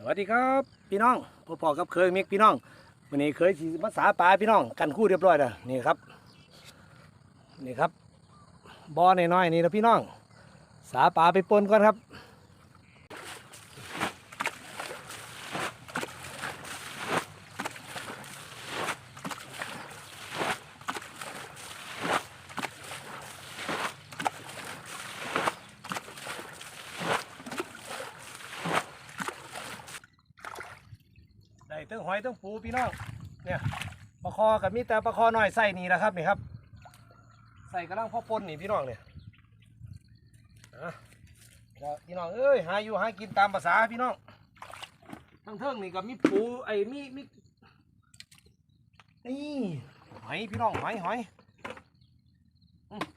สวัสดีครับพี่น้องพ่อพ่อกับเคยมิกพี่น้องวันนี้เคยสีภาษาปลาพี่น้องกันคู่เรียบร้อยแล้วนี่ครับนี่ครับบอน้อยๆนี่นะพี่น้อง สาปลาไปปนก่อนครับ ได้ตั้งหอยตั้งปูพี่น้องเนี่ยปลาคอกับมีแต่ปลาคอน้อยใส่นี่แหละครับนี่ครับใส่กระลังพ่อปนนี่พี่น้องเนี่ยอะพี่น้องเอ้ยหาอยู่หากินตามภาษาพี่น้องทั้งเทิงนี่ก็มีปูไอ้มีมีนี่หอยพี่น้องหอยหอย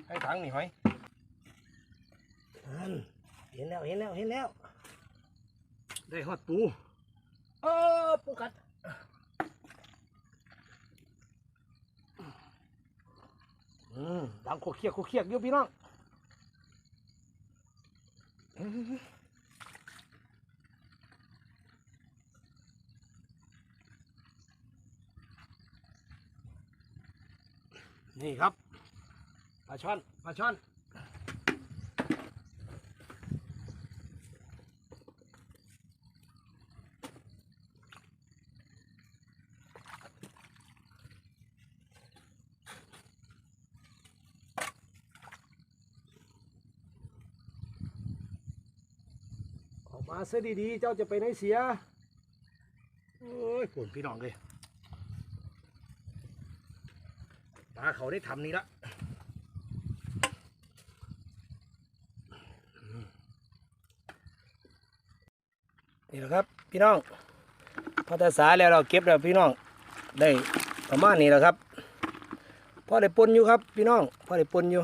ให้ถังนี่หอยเห็นแล้วเห็นแล้วเห็นแล้วได้ฮอดปู กัดอืมดังโคเคียกโคเคียกอยู่พี่น้องนี่ครับปลาช่อนปลาช่อน มาเสียดีๆ เจ้าจะไปไหนเสีย โอ้ยปวดพี่น้องเลยตาเขาได้ทำนี่ละนี่แหละครับ พี่น้องพอตาสาแล้วเราเก็บแล้วพี่น้องได้ประมาณนี้แหละครับพอได้ปนอยู่ครับ พี่น้องพอได้ปนอยู่